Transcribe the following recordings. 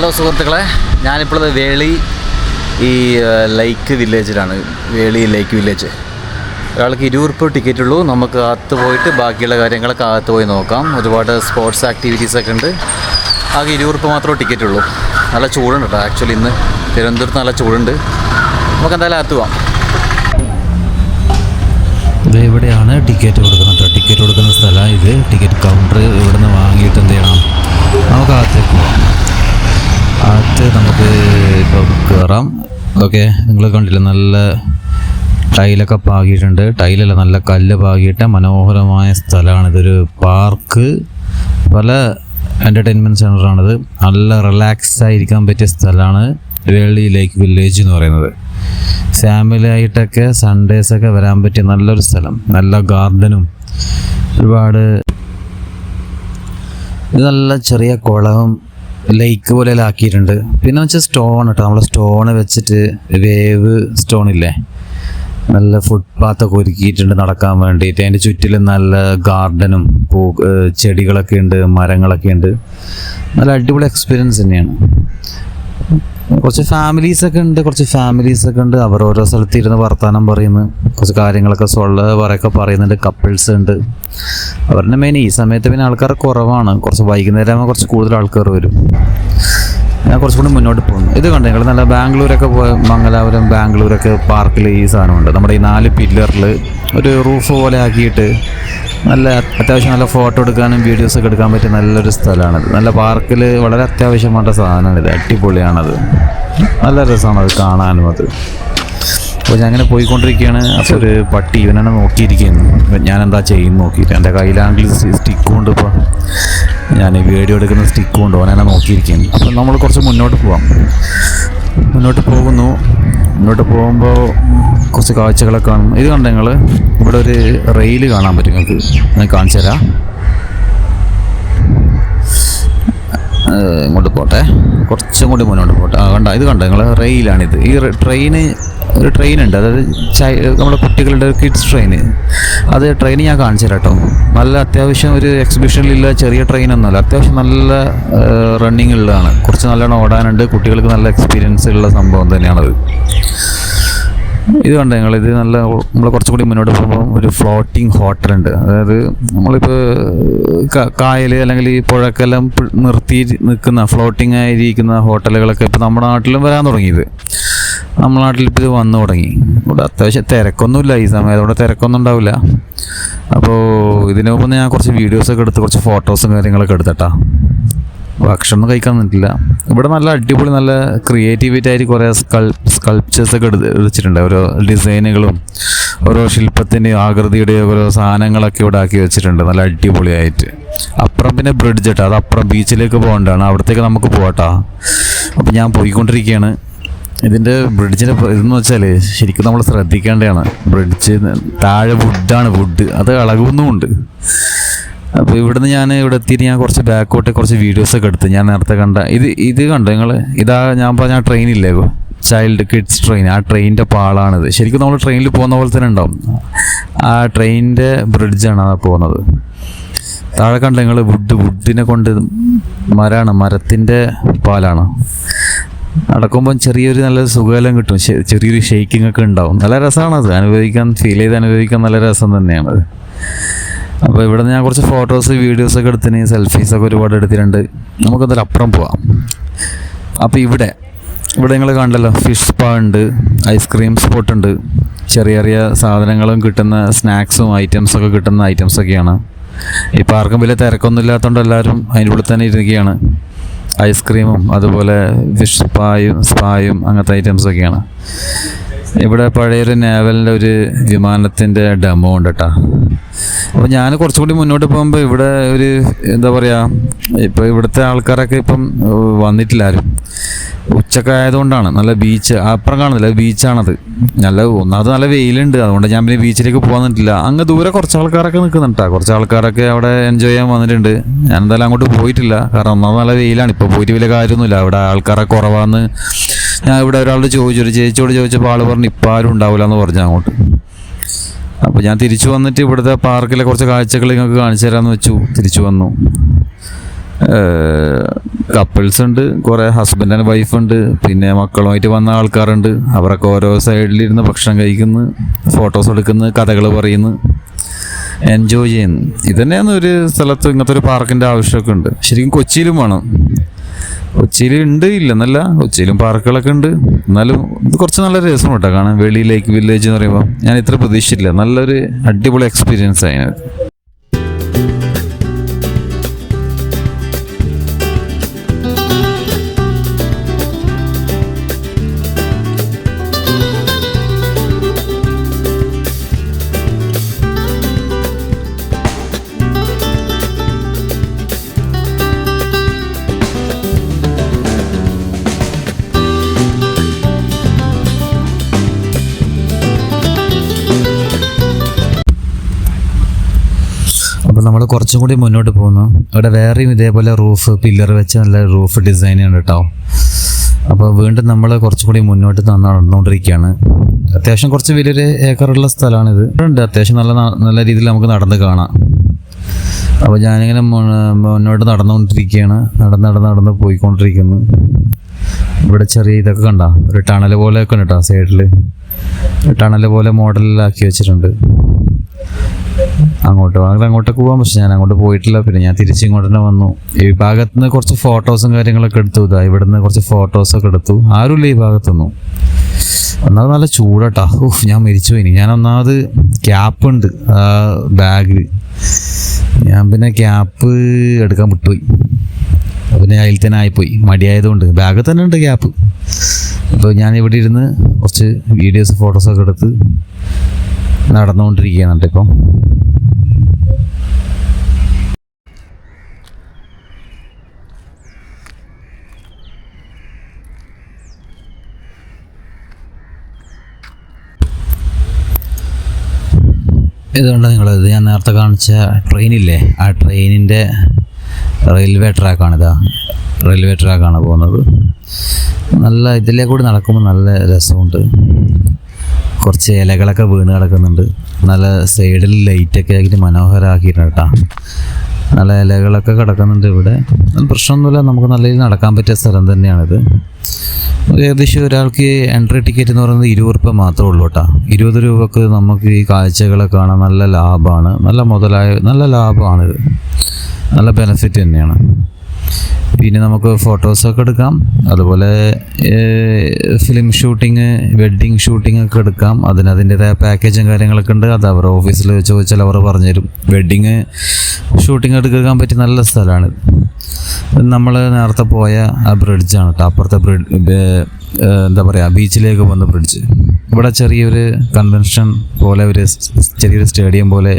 Hello സുഹൃത്തുക്കളെ ഞാനിപ്പോൾ വേളി ഈ ലൈക്ക് വില്ലേജിലാണ്. Veli lake village. ഒരാൾക്ക് ഇരുപത് റുപ്യ ടിക്കറ്റ് ഉള്ളൂ നമുക്ക് അകത്ത് പോയിട്ട് ബാക്കിയുള്ള കാര്യങ്ങളൊക്കെ അകത്ത് പോയി നോക്കാം. ഒരുപാട് സ്പോർട്സ് ആക്ടിവിറ്റീസൊക്കെ ഉണ്ട്. ആകെ ഇരുപത് റുപ്യ മാത്രമേ ടിക്കറ്റ് ഉള്ളൂ നല്ല ചൂടുണ്ട് കേട്ടോ. ആക്ച്വലി ഇന്ന് തിരുവനന്തപുരത്ത് നല്ല ചൂടുണ്ട്. നമുക്ക് എന്തായാലും അകത്ത് പോവാം. ഇത് ഇവിടെയാണ് ടിക്കറ്റ് കൊടുക്കുന്നത് ടിക്കറ്റ് കൊടുക്കുന്ന സ്ഥലമാണ് ഇത്. ടിക്കറ്റ് കൗണ്ടർ ഇവിടുന്ന് വാങ്ങിയിട്ട് എന്ത് ചെയ്യണം? നമുക്ക് അകത്തേക്ക് പോകാം അകത്ത് നമുക്ക് ഇപ്പോൾ കയറാം ഓക്കെ നിങ്ങൾ കണ്ടില്ല നല്ല ടൈലൊക്കെ പാകിയിട്ടുണ്ട്. ടൈലല്ല നല്ല കല്ല് പാകിയിട്ട മനോഹരമായ സ്ഥലമാണ് ഇതൊരു പാർക്ക്. പല എന്റർടൈൻമെന്റ് സെന്ററാണിത് നല്ല റിലാക്സ് ആയിരിക്കാൻ പറ്റിയ സ്ഥലമാണ് വേളി ലേക്ക് വില്ലേജ് എന്ന് പറയുന്നത്. ഫാമിലി ആയിട്ടൊക്കെ സൺഡേസൊക്കെ വരാൻ പറ്റിയ നല്ലൊരു സ്ഥലം. നല്ല ഗാർഡനും ഒരുപാട് ഇത് നല്ല ചെറിയ കുളവും ലേക്ക് പോലെ ആക്കിയിട്ടുണ്ട്. പിന്നെ വെച്ചാൽ സ്റ്റോൺ കേട്ടോ നമ്മൾ സ്റ്റോൺ വെച്ചിട്ട് വേവ് സ്റ്റോൺ ഇല്ലേ? നല്ല ഫുട്പാത്തൊക്കെ ഒരുക്കിയിട്ടുണ്ട് നടക്കാൻ വേണ്ടിയിട്ട്. അതിന്റെ ചുറ്റിലും നല്ല ഗാർഡനും പൂ ചെടികളൊക്കെ ഉണ്ട് മരങ്ങളൊക്കെ ഉണ്ട്. നല്ല അടിപൊളി എക്സ്പീരിയൻസ് തന്നെയാണ്. കുറച്ച് ഫാമിലീസ് ഒക്കെ ഉണ്ട് കുറച്ച് ഫാമിലീസ് ഒക്കെ ഉണ്ട്. അവർ ഓരോ സ്ഥലത്ത് ഇരുന്ന് വർത്തമാനം പറയുന്നു. കുറച്ച് കാര്യങ്ങളൊക്കെ സൊള്ള പറയൊക്കെ പറയുന്നുണ്ട് കപ്പിൾസ് ഉണ്ട്. അവരുടെ മെയിൻ ഈ സമയത്ത് പിന്നെ ആൾക്കാർ കുറവാണ്. കുറച്ച് വൈകുന്നേരം കുറച്ച് കൂടുതൽ ആൾക്കാർ വരും. കുറച്ചുകൂടി മുന്നോട്ട് പോകുന്നു. ഇത് കണ്ടു നിങ്ങൾ നല്ല ബാംഗ്ലൂരൊക്കെ പോയ മംഗലാപുരം ബാംഗ്ലൂരൊക്കെ പാർക്കിൽ ഈ സാധനമുണ്ട്. നമ്മുടെ ഈ നാല് പില്ലറിൽ ഒരു റൂഫ് പോലെ ആക്കിയിട്ട് നല്ല അത്യാവശ്യം നല്ല ഫോട്ടോ എടുക്കാനും വീഡിയോസ് ഒക്കെ എടുക്കാൻ പറ്റിയ നല്ലൊരു സ്ഥലമാണിത്. നല്ല പാർക്കിൽ വളരെ അത്യാവശ്യം വേണ്ട സാധനമാണിത്. അടിപൊളിയാണത്. നല്ല രസമാണ് അത് കാണാനും അത്. അപ്പോൾ ഞാൻ അങ്ങനെ പോയിക്കൊണ്ടിരിക്കുകയാണ്. അപ്പോൾ ഒരു പട്ടി ഇവനാണ് നോക്കിയിരിക്കുന്നു. ഞാൻ എന്താ ചെയ്യുന്നു നോക്കിയിട്ട് എന്റെ കയ്യിലാണെങ്കിൽ സ്റ്റിക്ക് കൊണ്ട് ഇപ്പോൾ ഞാൻ വീഡിയോ എടുക്കുന്ന സ്റ്റിക്ക് കൊണ്ട് അവനെ നോക്കിയിരിക്കുന്നു. അപ്പോൾ നമ്മൾ കുറച്ച് മുന്നോട്ട് പോവാം. മുന്നോട്ട് പോകുന്നു. മുന്നോട്ട് പോകുമ്പോൾ കുറച്ച് കാഴ്ചകളൊക്കെ കാണും. ഇത് കണ്ട നിങ്ങൾ ഇവിടെ ഒരു റെയിൽ കാണാൻ പറ്റും നിങ്ങൾക്ക്. ഞാൻ കാണിച്ചു തരാം. ഇങ്ങോട്ട് പോട്ടെ. കുറച്ചും കൂടി മുന്നോട്ട് പോട്ടെ. ആ കണ്ട? ഇത് കണ്ട നിങ്ങൾ റെയിലാണിത്. ഈ ട്രെയിന് ഒരു ട്രെയിൻ ഉണ്ട്. അതായത് ചൈ നമ്മുടെ കുട്ടികളുടെ ഒരു കിഡ്സ് ട്രെയിൻ അത് ട്രെയിൻ ഞാൻ കാണിച്ചു തരാം കേട്ടോ നല്ല അത്യാവശ്യം ഒരു എക്സിബിഷനിലുള്ള ചെറിയ ട്രെയിൻ ഒന്നുമല്ല. അത്യാവശ്യം നല്ല റണ്ണിങ് ഉള്ളതാണ്. കുറച്ച് നല്ലോണം ഓടാനുണ്ട്. കുട്ടികൾക്ക് നല്ല എക്സ്പീരിയൻസ് ഉള്ള സംഭവം തന്നെയാണത്. ഇത് കണ്ടോ നിങ്ങൾ? ഇത് നല്ല നമ്മൾ കുറച്ചും കൂടി മുന്നോട്ട് പോകുമ്പോൾ ഒരു ഫ്ലോട്ടിംഗ് ഹോട്ടലുണ്ട് അതായത് നമ്മളിപ്പോൾ കായൽ അല്ലെങ്കിൽ ഈ പുഴക്കെല്ലാം നിർത്തി നിൽക്കുന്ന ഫ്ലോട്ടിംഗ് ആയിരിക്കുന്ന ഹോട്ടലുകളൊക്കെ ഇപ്പോൾ നമ്മുടെ നാട്ടിലും വരാൻ തുടങ്ങിയത്. നമ്മുടെ നാട്ടിൽ ഇപ്പോൾ ഇത് വന്നു തുടങ്ങി. ഇവിടെ അത്യാവശ്യം തിരക്കൊന്നുമില്ല. ഈ സമയത്ത് ഇവിടെ തിരക്കൊന്നും ഉണ്ടാവില്ല. അപ്പോൾ ഇതിനു മുമ്പ് ഞാൻ കുറച്ച് വീഡിയോസൊക്കെ എടുത്ത് കുറച്ച് ഫോട്ടോസും കാര്യങ്ങളൊക്കെ എടുത്തട്ടാ. ഭക്ഷണം കഴിക്കാൻ നിന്നിട്ടില്ല. ഇവിടെ നല്ല അടിപൊളി നല്ല ക്രിയേറ്റിവിറ്റി ആയിട്ട് കുറേ സ്കൾ സ്കൾപ്ചേഴ്സൊക്കെ വെച്ചിട്ടുണ്ട് ഓരോ ഡിസൈനുകളും ഓരോ ശില്പത്തിന്റെയും ആകൃതിയുടെയും ഓരോ സാധനങ്ങളൊക്കെ ഇവിടെ ആക്കി വെച്ചിട്ടുണ്ട്. നല്ല അടിപൊളിയായിട്ട്. അപ്പുറം പിന്നെ ബ്രിഡ്ജ് കേട്ടോ അത് അപ്പുറം ബീച്ചിലേക്ക് പോകേണ്ടതാണ്. അവിടത്തേക്ക് നമുക്ക് പോകട്ടോ അപ്പം ഞാൻ പോയിക്കൊണ്ടിരിക്കുകയാണ്. ഇതിന്റെ ബ്രിഡ്ജിന്റെ ഇതെന്ന് വെച്ചാൽ ശരിക്കും നമ്മൾ ശ്രദ്ധിക്കേണ്ടതാണ്. ബ്രിഡ്ജ് താഴെ വുഡാണ് വുഡ് അത് ഇളകുന്നുമുണ്ട് അപ്പോൾ ഇവിടുന്ന് ഞാൻ ഇവിടെ എത്തിയിട്ട് ഞാൻ കുറച്ച് ബാക്കോട്ട് കുറച്ച് വീഡിയോസ് ഒക്കെ എടുത്ത് ഞാൻ നേരത്തെ കണ്ട ഇത് ഇത് കണ്ടോ നിങ്ങൾ ഇതാ ഞാൻ പറഞ്ഞ ആ ട്രെയിനില്ലേ ചൈൽഡ് കിഡ്സ് ട്രെയിൻ ആ ട്രെയിനിന്റെ പാളാണിത്. ശരിക്കും നമ്മൾ ട്രെയിനിൽ പോകുന്ന പോലെ തന്നെ ഉണ്ടാവും. ആ ട്രെയിനിന്റെ ബ്രിഡ്ജാണ് ആ പോകുന്നത്. താഴെ കണ്ട നിങ്ങൾ വുഡ് വുഡിനെ കൊണ്ട് മരമാണ് മരത്തിന്റെ പാലാണ്. നടക്കുമ്പം ചെറിയൊരു നല്ല സുഖമെല്ലാം കിട്ടും. ചെറിയൊരു ഷെയ്ക്കിംഗ് ഒക്കെ ഉണ്ടാവും. നല്ല രസമാണ് അത്. അനുഭവിക്കാൻ ഫീൽ ചെയ്ത് അനുഭവിക്കാൻ നല്ല രസം തന്നെയാണത് അപ്പോൾ ഇവിടെ ഞാൻ കുറച്ച് ഫോട്ടോസ് വീഡിയോസ് ഒക്കെ എടുത്തിന്. സെൽഫീസ് ഒക്കെ ഒരുപാട് എടുത്തിട്ടുണ്ട്. നമുക്കെന്തായാലും അപ്പുറം പോവാം. അപ്പോൾ ഇവിടെ ഇവിടെ നിങ്ങൾ കണ്ടല്ലോ ഫിഷ് സ്പാ ഉണ്ട് ഐസ്ക്രീം സ്പോട്ട് ഉണ്ട്. ചെറിയ ചെറിയ സാധനങ്ങളും കിട്ടുന്ന സ്നാക്സും ഐറ്റംസ് ഒക്കെ കിട്ടുന്ന ഐറ്റംസ് ഒക്കെയാണ്. ഇപ്പോൾ ആർക്കും വലിയ തിരക്കൊന്നും ഇല്ലാത്തതുകൊണ്ട് എല്ലാവരും അതിന്റെ ഉള്ളിൽ തന്നെ ഇരിക്കുകയാണ്. ഐസ്ക്രീമും അതുപോലെ ഫിഷ് സ്പായും സ്പായും അങ്ങനത്തെ ഐറ്റംസ് ഒക്കെയാണ്. ഇവിടെ പഴയൊരു നേവലിന്റെ ഒരു വിമാനത്തിന്റെ ഡെമോ ഉണ്ട് കേട്ടോ അപ്പോൾ ഞാൻ കുറച്ചും കൂടി മുന്നോട്ട് പോകുമ്പോൾ ഇവിടെ ഒരു എന്താ പറയുക ഇപ്പോൾ ഇവിടുത്തെ ആൾക്കാരൊക്കെ ഇപ്പം വന്നിട്ടില്ലാരും ഉച്ചക്കെ ആയതുകൊണ്ടാണ് നല്ല ബീച്ച് അപ്പുറം കാണുന്നില്ല ബീച്ചാണത് നല്ല ഒന്നാമത് നല്ല വെയിലുണ്ട്. അതുകൊണ്ട് ഞാൻ പിന്നെ ബീച്ചിലേക്ക് പോകാൻ നിന്നിട്ടില്ല. അങ്ങ് ദൂരെ കുറച്ച് ആൾക്കാരൊക്കെ നിൽക്കുന്നുണ്ട് കുറച്ച് ആൾക്കാരൊക്കെ അവിടെ എൻജോയ് ചെയ്യാൻ വന്നിട്ടുണ്ട്. ഞാൻ എന്തായാലും അങ്ങോട്ട് പോയിട്ടില്ല. കാരണം ഒന്നാമത് നല്ല വെയിലാണ്. ഇപ്പോൾ പോയിട്ട് വലിയ കാര്യമൊന്നുമില്ല. അവിടെ ആൾക്കാരെ കുറവാന്ന് ഞാൻ ഇവിടെ ഒരാളോട് ചോദിച്ചു. ഒരു ചേച്ചിയോട് ചോദിച്ചപ്പോൾ ആൾ പറഞ്ഞു ഇപ്പം ആരും ഉണ്ടാവില്ല എന്ന് പറഞ്ഞു അങ്ങോട്ട്. അപ്പോൾ ഞാൻ തിരിച്ചു വന്നിട്ട് ഇവിടുത്തെ പാർക്കിലെ കുറച്ച് കാഴ്ചകൾ നിങ്ങൾക്ക് കാണിച്ചു തരാമെന്ന് വെച്ചു. തിരിച്ചു വന്നു. കപ്പിൾസ് ഉണ്ട് കുറേ ഹസ്ബൻഡ് ആൻഡ് വൈഫ് ഉണ്ട് പിന്നെ മക്കളുമായിട്ട് വന്ന ആൾക്കാരുണ്ട്. അവരൊക്കെ ഓരോ സൈഡിലിരുന്ന് ഭക്ഷണം കഴിക്കുന്നു ഫോട്ടോസ് എടുക്കുന്നു കഥകൾ പറയുന്നു എൻജോയ് ചെയ്യുന്നു. ഇതന്നെയാണ് ഒരു സ്ഥലത്ത് ഇങ്ങനത്തെ ഒരു പാർക്കിന്റെ ആവശ്യമൊക്കെ ഉണ്ട്. ശരിക്കും കൊച്ചിയിലും വേണം. കൊച്ചിയിൽ ഉണ്ട് ഇല്ലെന്നല്ല കൊച്ചിയിലും പാർക്കുകളൊക്കെ ഉണ്ട്. എന്നാലും ഇത് കുറച്ച് നല്ല രസം കേട്ടോ കാണാൻ. വെളി ലേക്ക് വില്ലേജ് എന്ന് പറയുമ്പോൾ ഞാൻ ഇത്ര പ്രതീക്ഷിച്ചില്ല നല്ലൊരു അടിപൊളി എക്സ്പീരിയൻസ് ആയിരുന്നു നമ്മൾ കുറച്ചും കൂടി മുന്നോട്ട് പോകുന്നു. അവിടെ വേറെയും ഇതേപോലെ റൂഫ് പില്ലർ വെച്ച് നല്ല റൂഫ് ഡിസൈൻ ഉണ്ട് കേട്ടോ അപ്പോൾ വീണ്ടും നമ്മൾ കുറച്ചും കൂടി മുന്നോട്ട് നടന്നുകൊണ്ടിരിക്കുകയാണ്. അത്യാവശ്യം കുറച്ച് വലിയൊരു ഏക്കറുള്ള സ്ഥലമാണിത്. ഉണ്ട് അത്യാവശ്യം നല്ല നല്ല രീതിയിൽ നമുക്ക് നടന്ന് കാണാം. അപ്പോൾ ഞാനിങ്ങനെ മുന്നോട്ട് നടന്നുകൊണ്ടിരിക്കുകയാണ്. നടന്ന് നടന്ന് നടന്ന് പോയിക്കൊണ്ടിരിക്കുന്നു. ഇവിടെ ചെറിയ ഇതൊക്കെ കണ്ട. ഒരു ടണൽ പോലെയൊക്കെ ഉണ്ട് കേട്ടോ സൈഡിൽ ടണൽ പോലെ മോഡലിലാക്കി വെച്ചിട്ടുണ്ട്. അങ്ങോട്ട് അങ്ങനെ അങ്ങോട്ടൊക്കെ പോകാം പക്ഷെ ഞാൻ അങ്ങോട്ട് പോയിട്ടില്ല. പിന്നെ ഞാൻ തിരിച്ച് ഇങ്ങോട്ട് തന്നെ വന്നു. ഈ ഭാഗത്ത് നിന്ന് കുറച്ച് ഫോട്ടോസും കാര്യങ്ങളൊക്കെ എടുത്തു. ഇതാ ഇവിടെ നിന്ന് കുറച്ച് ഫോട്ടോസൊക്കെ എടുത്തു. ആരുമില്ല ഈ ഭാഗത്തൊന്നും ഒന്നാമത് നല്ല ചൂടട്ടാ. ഊഹ് ഞാൻ മരിച്ചു പോയി. ഞാൻ ഒന്നാമത് ക്യാപ്പ് ഉണ്ട്. ബാഗിൽ ഞാൻ പിന്നെ ക്യാപ്പ് എടുക്കാൻ വിട്ടുപോയി. പിന്നെ അതിൽ തന്നെ ആയിപ്പോയി. മടിയായതുകൊണ്ട്. ബാഗ് തന്നെ ഉണ്ട് ക്യാപ്പ്. അപ്പോൾ ഞാൻ ഇവിടെ ഇരുന്ന് കുറച്ച് വീഡിയോസ് ഫോട്ടോസൊക്കെ എടുത്ത് നടന്നുകൊണ്ടിരിക്കുകയാണ് ഇപ്പം. ഇതുകൊണ്ട് നിങ്ങളത് ഞാൻ നേരത്തെ കാണിച്ച ട്രെയിനില്ലേ? ആ ട്രെയിനിന്റെ റെയിൽവേ ട്രാക്കാണിതാ. റെയിൽവേ ട്രാക്കാണ് പോകുന്നത്. നല്ല ഇതിലേ കൂടി നടക്കുമ്പോൾ നല്ല രസമുണ്ട്. കുറച്ച് ഇലകളൊക്കെ വീണ് കിടക്കുന്നുണ്ട്. നല്ല സൈഡിൽ ലൈറ്റൊക്കെ ആക്കിയിട്ട് മനോഹരമാക്കിയിട്ടുണ്ട് കേട്ടോ. നല്ല ഇലകളൊക്കെ കിടക്കുന്നുണ്ട് ഇവിടെ. പ്രശ്നമൊന്നുമില്ല നമുക്ക് നല്ല രീതിയിൽ നടക്കാൻ പറ്റിയ സ്ഥലം തന്നെയാണിത്. ഏകദേശം ഒരാൾക്ക് എൻട്രി ടിക്കറ്റ് എന്ന് പറയുന്നത് ഇരുപത് രൂപ മാത്രമേ ഉള്ളൂ കേട്ടോ. ഇരുപത് രൂപക്ക് നമുക്ക് ഈ കാഴ്ചകളെ കാണാൻ നല്ല ലാഭമാണ്. നല്ല മുതലായ നല്ല ലാഭമാണിത്. നല്ല ബെനിഫിറ്റ് തന്നെയാണ്. പിന്നെ നമുക്ക് ഫോട്ടോസൊക്കെ എടുക്കാം. അതുപോലെ ഫിലിം ഷൂട്ടിങ് വെഡ്ഡിങ് ഷൂട്ടിംഗ് ഒക്കെ എടുക്കാം. അതിന് അതിന്റെതായ പാക്കേജും കാര്യങ്ങളൊക്കെ ഉണ്ട്. അത് അവർ ഓഫീസിൽ ചോദിച്ചാൽ അവർ പറഞ്ഞുതരും. വെഡ്ഡിങ് ഷൂട്ടിംഗ് എടുക്കാൻ പറ്റിയ നല്ല സ്ഥലമാണിത് നമ്മൾ നേരത്തെ പോയ ആ ബ്രിഡ്ജാണ് കേട്ടോ. അപ്പുറത്തെ ബ്രിഡ് എന്താ പറയുക ബീച്ചിലേക്ക് പോകുന്ന ബ്രിഡ്ജ് ഇവിടെ ചെറിയൊരു കൺവെൻഷൻ പോലെ ഒരു ചെറിയൊരു സ്റ്റേഡിയം പോലെ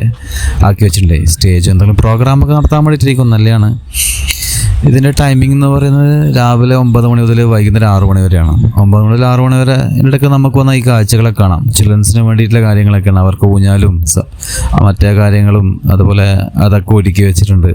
ആക്കി വെച്ചിട്ടുണ്ട്. സ്റ്റേജ് എന്തെങ്കിലും പ്രോഗ്രാമൊക്കെ നടത്താൻ വേണ്ടിയിട്ടിരിക്കും. നല്ലതാണ്. ഇതിന്റെ ടൈമിംഗ് എന്ന് പറയുന്നത് രാവിലെ ഒമ്പത് മണി മുതൽ വൈകുന്നേരം ആറു മണി വരെയാണ്. ഒമ്പത് മണി മുതൽ ആറു മണി വരെ ഇടയ്ക്ക് നമുക്ക് വന്ന ഈ കാഴ്ചകളൊക്കെ കാണാം. ചിൽഡ്രൻസിന് വേണ്ടിയിട്ടുള്ള കാര്യങ്ങളൊക്കെയാണ് അവർക്ക് ഊഞ്ഞാലും മറ്റേ കാര്യങ്ങളും അതുപോലെ അതൊക്കെ ഒരുക്കി വെച്ചിട്ടുണ്ട്.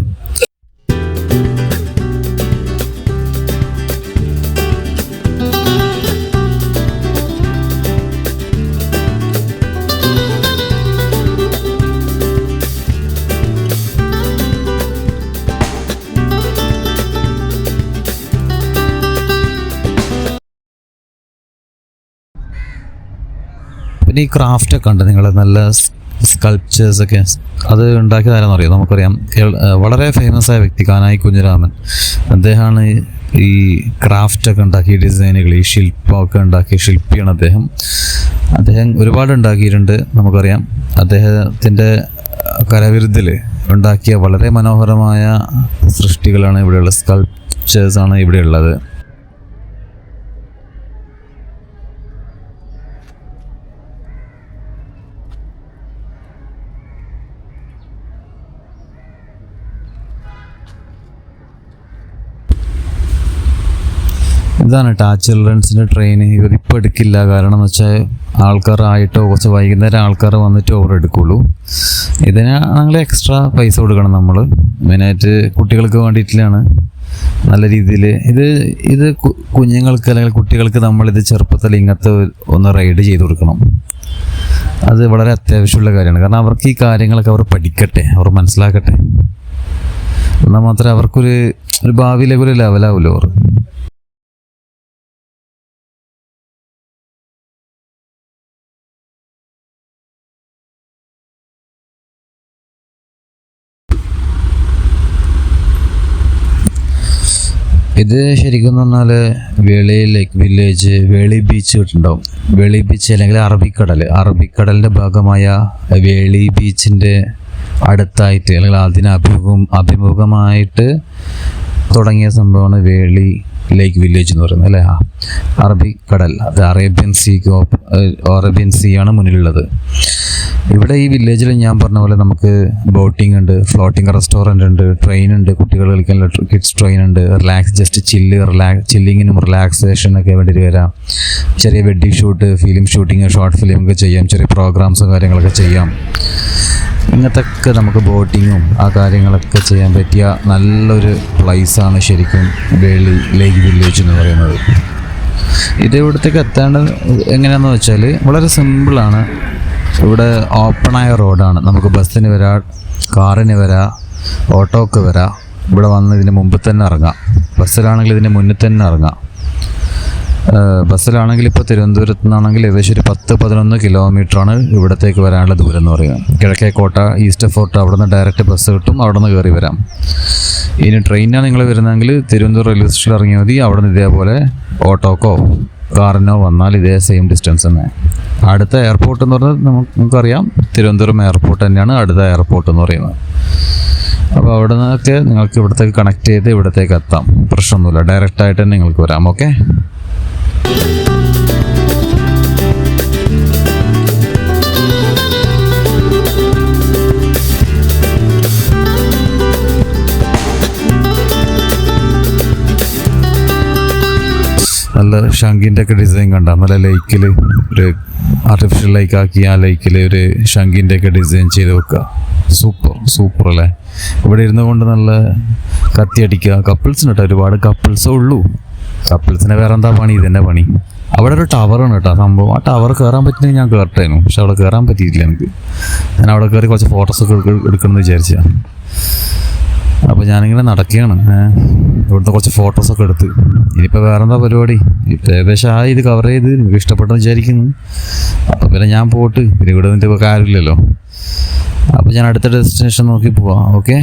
പിന്നെ ഈ ക്രാഫ്റ്റ് ഒക്കെ ഉണ്ട് നിങ്ങൾ നല്ല സ്കൾപ്ചേഴ്സ് ഒക്കെ അത് ഉണ്ടാക്കിയതാരെന്ന് അറിയാം നമുക്കറിയാം. വളരെ ഫേമസ് ആയ വ്യക്തി കാനായി കുഞ്ഞിരാമൻ. അദ്ദേഹമാണ് ഈ ക്രാഫ്റ്റ് ഒക്കെ ഉണ്ടാക്കിയ ഡിസൈനുകൾ ഈ ശില്പമൊക്കെ ഉണ്ടാക്കിയ ശില്പിയാണ് അദ്ദേഹം. അദ്ദേഹം ഒരുപാട് ഉണ്ടാക്കിയിട്ടുണ്ട് നമുക്കറിയാം. അദ്ദേഹത്തിന്റെ കരവിരുതിൽ ഉണ്ടാക്കിയ വളരെ മനോഹരമായ സൃഷ്ടികളാണ് ഇവിടെയുള്ള സ്കൾപ്ചേഴ്സാണ് ഇവിടെയുള്ളത്. ഇതാണ് കേട്ടോ ആ ചിൽഡ്രൻസിന്റെ ട്രെയിൻ ഇവരിപ്പോൾ എടുക്കില്ല. കാരണം എന്ന് വെച്ചാൽ ആൾക്കാരായിട്ടോ കുറച്ച് വൈകുന്നേരം ആൾക്കാർ വന്നിട്ട് ഓവർ എടുക്കുള്ളൂ. ഇതിന് ഞങ്ങൾ എക്സ്ട്രാ പൈസ കൊടുക്കണം നമ്മൾ മെയിനായിട്ട് കുട്ടികൾക്ക് വേണ്ടിയിട്ടാണ് നല്ല രീതിയിൽ ഇത് ഇത് കുഞ്ഞുങ്ങൾക്ക് അല്ലെങ്കിൽ കുട്ടികൾക്ക് നമ്മളിത് ചെറുപ്പത്തിൽ ഇങ്ങനത്തെ ഒന്ന് റൈഡ് ചെയ്ത് കൊടുക്കണം. അത് വളരെ അത്യാവശ്യമുള്ള കാര്യമാണ്. കാരണം അവർക്ക് ഈ കാര്യങ്ങളൊക്കെ അവർ പഠിക്കട്ടെ. അവർ മനസ്സിലാക്കട്ടെ. എന്നാൽ മാത്രമേ അവർക്കൊരു ഒരു ഭാവിയിലേക്കൊരു ഒരു ലെവലാവില്ല ഇത് ശരിക്കും പറഞ്ഞാൽ Veli lake village Veli beach കിട്ടുണ്ടാവും Veli beach അല്ലെങ്കിൽ അറബിക്കടൽ അറബിക്കടലിന്റെ ഭാഗമായ വേളി ബീച്ചിന്റെ അടുത്തായിട്ട് അല്ലെങ്കിൽ അതിന് അഭിമുഖം അഭിമുഖമായിട്ട് തുടങ്ങിയ സംഭവമാണ് വേളി ലേക്ക് വില്ലേജ് എന്ന് പറയുന്നത് അല്ലേ? അറബിക്കടൽ അത് അറേബ്യൻ സീക്ക് അറേബ്യൻ സീ ആണ് മുന്നിലുള്ളത്. ഇവിടെ ഈ വില്ലേജിൽ ഞാൻ പറഞ്ഞ പോലെ നമുക്ക് ബോട്ടിംഗ് ഉണ്ട് ഫ്ലോട്ടിംഗ് റെസ്റ്റോറന്റ് ഉണ്ട് ട്രെയിൻ ഉണ്ട് കുട്ടികൾ കളിക്കാനുള്ള കിഡ്സ് ട്രെയിൻ ഉണ്ട്. റിലാക്സ് ജസ്റ്റ് ചില്ല് റിലാക്സ് ചില്ലിങ്ങിനും റിലാക്സേഷനൊക്കെ വേണ്ടി വരാം. ചെറിയ wedding shoot film shooting short film ഒക്കെ ചെയ്യാം ചെറിയ പ്രോഗ്രാംസും കാര്യങ്ങളൊക്കെ ചെയ്യാം. ഇങ്ങനത്തൊക്കെ നമുക്ക് ബോട്ടിങ്ങും ആ കാര്യങ്ങളൊക്കെ ചെയ്യാൻ പറ്റിയ നല്ലൊരു പ്ലേസാണ് ശരിക്കും വേളി ലേക്ക് വില്ലേജ് എന്ന് പറയുന്നത്. ഇത് ഇവിടത്തേക്ക് എത്തേണ്ടത് എങ്ങനെയാണെന്ന് വെച്ചാൽ വളരെ സിമ്പിളാണ് ഇവിടെ ഓപ്പണായ റോഡാണ്. നമുക്ക് ബസ്സിന് വരാം കാറിന് വരാം ഓട്ടോക്ക് വരാം. ഇവിടെ വന്ന് ഇതിന് മുമ്പ് തന്നെ ഇറങ്ങാം. ബസ്സിലാണെങ്കിൽ ഇതിന് മുന്നിൽ തന്നെ ഇറങ്ങാം. ബസ്സിലാണെങ്കിൽ ഇപ്പോൾ തിരുവനന്തപുരത്ത് നിന്നാണെങ്കിൽ ഏകദേശം ഒരു പത്ത് പതിനൊന്ന് കിലോമീറ്ററാണ് ഇവിടത്തേക്ക് വരാനുള്ള ദൂരം എന്ന് പറയുന്നത്. കിഴക്കേക്കോട്ട ഈസ്റ്റ് ഫോർട്ട് അവിടെ നിന്ന് ഡയറക്റ്റ് ബസ് കിട്ടും അവിടെ നിന്ന് കയറി വരാം. ഇനി ട്രെയിനാണ് നിങ്ങൾ വരുന്നതെങ്കിൽ തിരുവനന്തപുരം റെയിൽവേ സ്റ്റേഷനിൽ ഇറങ്ങിയാൽ മതി. അവിടെ നിന്ന് ഇതേപോലെ ഓട്ടോക്കോ കാറിനോ വന്നാൽ ഇതേ സെയിം ഡിസ്റ്റൻസ് തന്നെ. അടുത്ത എയർപോർട്ട് എന്ന് പറഞ്ഞാൽ നമുക്ക് നമുക്കറിയാം തിരുവനന്തപുരം എയർപോർട്ട് തന്നെയാണ് അടുത്ത എയർപോർട്ട് എന്ന് പറയുന്നത്. അപ്പോൾ അവിടെ നിന്നൊക്കെ നിങ്ങൾക്ക് ഇവിടത്തേക്ക് കണക്ട് ചെയ്ത് ഇവിടത്തേക്ക് എത്താം. പ്രശ്നമൊന്നുമില്ല ഡയറക്റ്റായിട്ട് തന്നെ നിങ്ങൾക്ക് വരാം ഓക്കെ നല്ല ഷങ്കിന്റെ ഒക്കെ ഡിസൈൻ കണ്ട. നല്ല ലൈക്കിൽ ഒരു ആർട്ടിഫിഷ്യൽ ലൈക്ക് ആക്കി ആ ലൈക്കിൽ ഒരു ഷങ്കിന്റെ ഒക്കെ ഡിസൈൻ ചെയ്ത് വെക്കുക സൂപ്പർ സൂപ്പർ അല്ലേ? ഇവിടെ ഇരുന്നു കൊണ്ട് നല്ല കത്തി അടിക്കുക. കപ്പിൾസിന് കേട്ടോ ഒരുപാട് കപ്പിൾസേ ഉള്ളൂ. കപ്പിൾസിന് വേറെ എന്താ പണി? ഇതെന്നെ പണി. അവിടെ ഒരു ടവറാണ് കേട്ടോ സംഭവം. ആ ടവർ കയറാൻ പറ്റുന്നെങ്കിൽ ഞാൻ കയറട്ടായിരുന്നു പക്ഷെ അവിടെ കയറാൻ പറ്റിയിട്ടില്ല എനിക്ക്. ഞാൻ അവിടെ കയറി കുറച്ച് ഫോട്ടോസൊക്കെ എടുക്കണമെന്ന് വിചാരിച്ചാണ് അപ്പോൾ ഞാനിങ്ങനെ നടക്കുകയാണ്. ഇവിടുത്തെ കുറച്ച് ഫോട്ടോസൊക്കെ എടുത്ത്. ഇനിയിപ്പോൾ വേറെ എന്താ പരിപാടി? ഇപ്പം ഏകദേശം ആ ഇത് കവർ ചെയ്ത് നിങ്ങൾക്ക് ഇഷ്ടപ്പെട്ടെന്ന് വിചാരിക്കുന്നു. അപ്പം പിന്നെ ഞാൻ പോട്ട് പിന്നെ ഇവിടെ നിന്നിട്ട് കാര്യമില്ലല്ലോ. അപ്പോൾ ഞാൻ അടുത്ത ഡെസ്റ്റിനേഷൻ നോക്കി പോവാം ഓക്കെ